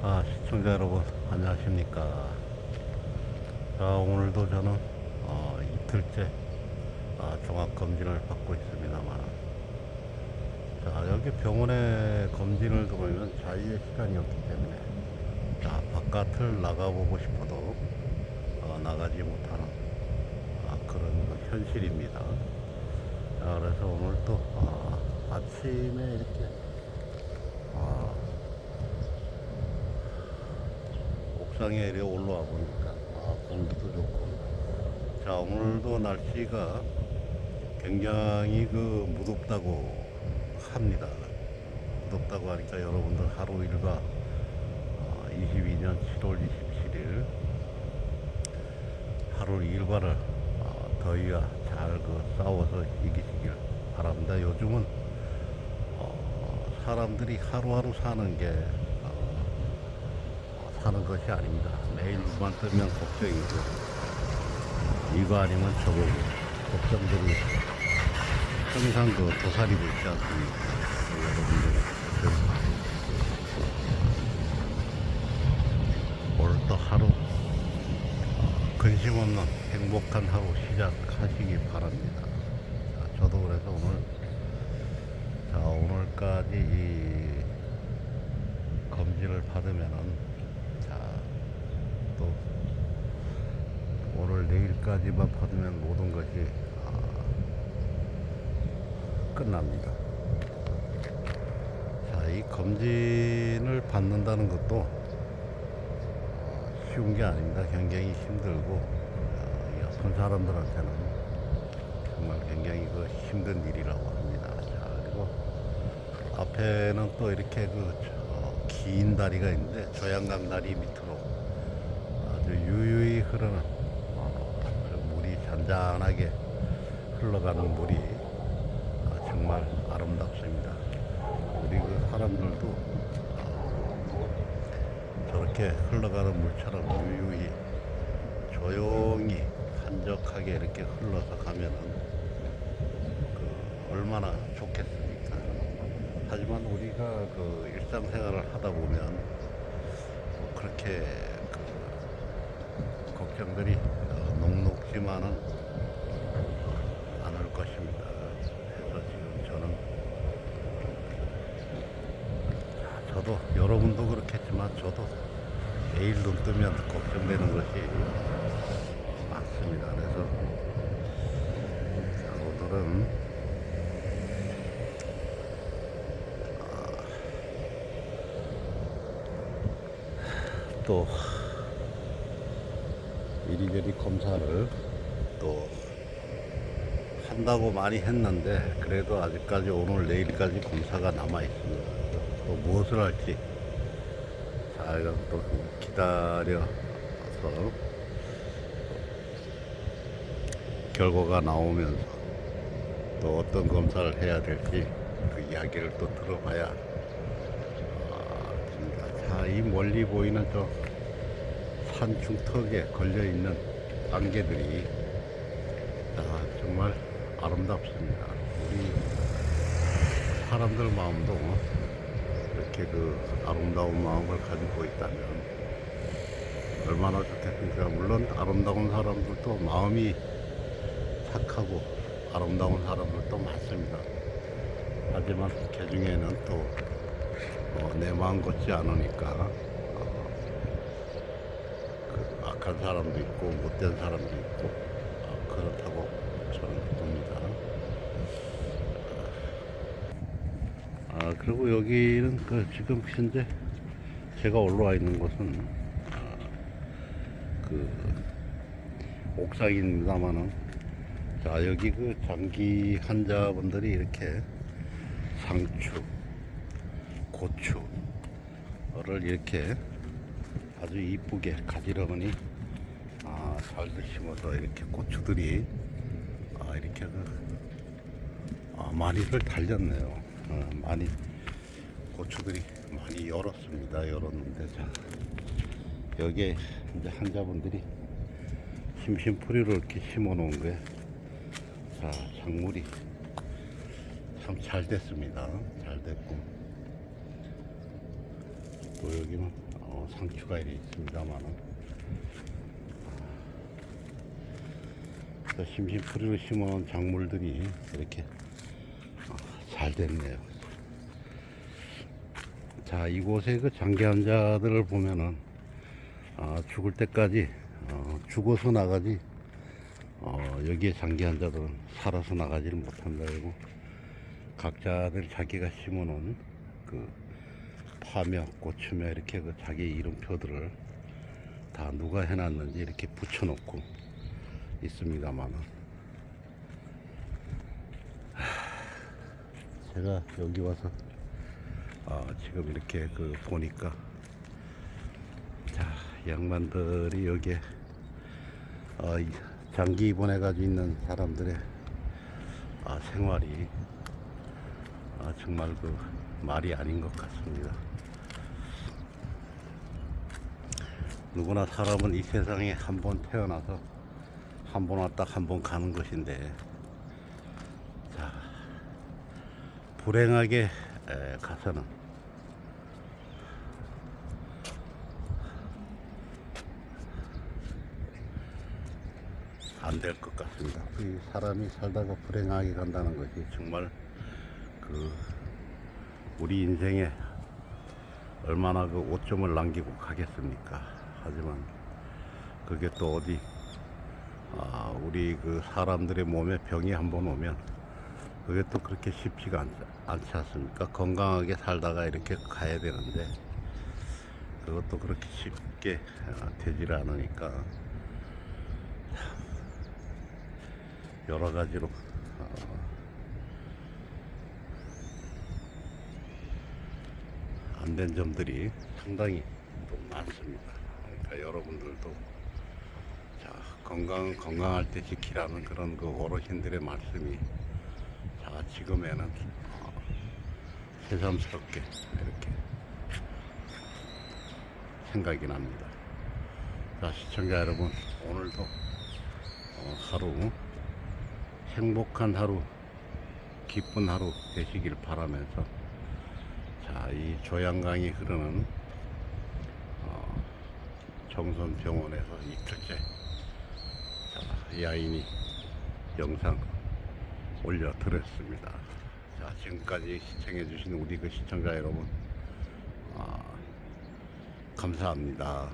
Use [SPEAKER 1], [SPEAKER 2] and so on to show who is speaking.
[SPEAKER 1] 아, 시청자 여러분, 안녕하십니까. 자, 오늘도 저는, 어, 이틀째, 아, 종합검진을 받고 있습니다만. 자, 여기 병원에 검진을 보면 자유의 시간이 없기 때문에, 자, 바깥을 나가보고 싶어도, 어, 나가지 못하는, 아, 그런 그 현실입니다. 자, 그래서 오늘 또, 아, 아침에 이렇게, 아, 옥상에 이렇게 올라와 보니까 아, 공기도 좋고. 자 오늘도 날씨가 굉장히 그 무덥다고 합니다. 무덥다고 하니까 여러분들 하루 일과 어, 22년 7월 27일 하루 일과를 어, 더위와 잘 그 싸워서 이기시길 바랍니다. 요즘은 어, 사람들이 하루하루 사는 게 어, 사는 것이 아닙니다. 매일 눈만 뜨면 걱정이고 이거 아니면 저거 걱정들이 항상 그 도사리고 있지 않습니까? 여러분들 오늘 또 하루 어, 근심 없는 행복한 하루 시작하시기 바랍니다. 자, 저도 그래서 오늘 자 오늘까지 이 검진을 받으면은 자또 오늘 내일까지만 받으면 모든 것이 아, 끝납니다. 자, 이 검진을 받는다는 것도 어, 쉬운 게 아닙니다. 굉장히 힘들고 어, 이 아픈 사람들한테는 정말 굉장히 그 힘든 일이라고 합니다. 자, 그리고 앞에는 또 이렇게 그 저, 긴 다리가 있는데 조양강 다리 밑으로 아주 유유히 흐르는 어, 잔잔하게 흘러가는 물이 아, 정말 아름답습니다. 우리 그 사람들도 어, 저렇게 흘러가는 물처럼 유유히 조용히 한적하게 이렇게 흘러서 가면은 그 얼마나 좋겠습니까? 하지만 우리가 그 일상생활을 하다 보면 뭐 그렇게 그 걱정들이 어, 녹록지만은 것입니다. 그래서 지금 저는 자, 저도 여러분도 그렇겠지만 저도 매일 눈 뜨면 걱정되는 것이 많습니다. 그래서 자, 오늘은 또 이리저리 검사를 또 한다고 많이 했는데 그래도 아직까지 오늘 내일까지 검사가 남아 있습니다. 또 무엇을 할지 자 이거 또 기다려서 결과가 나오면서 또 어떤 검사를 해야 될지 그 이야기를 또 들어봐야 아, 됩니다. 자, 이 멀리 보이는 저 산중턱에 걸려 있는 안개들이 자, 정말 아름답습니다. 우리 사람들 마음도 이렇게 그 아름다운 마음을 가지고 있다면 얼마나 좋겠습니까? 물론 아름다운 사람들도 마음이 착하고 아름다운 사람들도 많습니다. 하지만 그 중에는 또 어, 내 마음 같지 않으니까 어, 그 악한 사람도 있고 못된 사람도 있고 어, 그렇다고 저는 봅니다. 아 그리고 여기는 그 지금 현재 제가 올라와 있는 곳은 아, 그 옥상입니다만은 자 여기 그 장기 환자분들이 이렇게 상추, 고추를 이렇게 아주 이쁘게 가지런히 아, 잘들 심어서 이렇게 고추들이 아, 이렇게 그, 아, 많이들 달렸네요. 어, 많이 고추들이 많이 열었습니다. 열었는데 자 여기에 이제 환자분들이 심심풀이로 이렇게 심어 놓은 게 자, 작물이 참 잘 됐습니다. 잘 됐고 또 여기는 어, 상추가 이렇게 있습니다만은 또 심심풀이로 심어놓은 작물들이 이렇게 어, 잘 됐네요. 자 이곳에 그 장기 환자들을 보면은 아, 죽을 때까지 어, 죽어서 나가지 어, 여기에 장기 환자들은 살아서 나가지를 못한다 그리고 각자들 자기가 심어놓은 그 파며 고추며 이렇게 그 자기 이름표들을 다 누가 해놨는지 이렇게 붙여놓고 있습니다만은. 제가 여기 와서 아, 지금 이렇게 그 보니까 자 양반들이 여기에 어, 이 장기 입원해가지고 있는 사람들의 아, 생활이 아, 정말 그 말이 아닌 것 같습니다. 누구나 사람은 이 세상에 한 번 태어나서 한 번 왔다 한 번 가는 것인데 자 불행하게 에, 가서는 안 될 것 같습니다. 이 사람이 살다가 불행하게 간다는 것이 정말 그 우리 인생에 얼마나 그 오점을 남기고 가겠습니까? 하지만 그게 또 어디 아, 우리 그 사람들의 몸에 병이 한번 오면 그게 또 그렇게 쉽지가 않, 않지 않습니까? 건강하게 살다가 이렇게 가야 되는데 그것도 그렇게 쉽게 아, 되질 않으니까 여러 가지로 어, 안된 점들이 상당히 또 많습니다. 그러니까 여러분들도 자 건강 건강할 때 지키라는 그런 그 어르신들의 말씀이 자 지금에는 어, 새삼스럽게 이렇게 생각이 납니다. 자 시청자 여러분 오늘도 어, 하루 행복한 하루 기쁜 하루 되시길 바라면서 자, 이 조양강이 흐르는 어, 정선병원에서 이틀째 자, 이 아이니 영상 올려드렸습니다. 자, 지금까지 시청해주신 우리 그 시청자 여러분, 아, 감사합니다.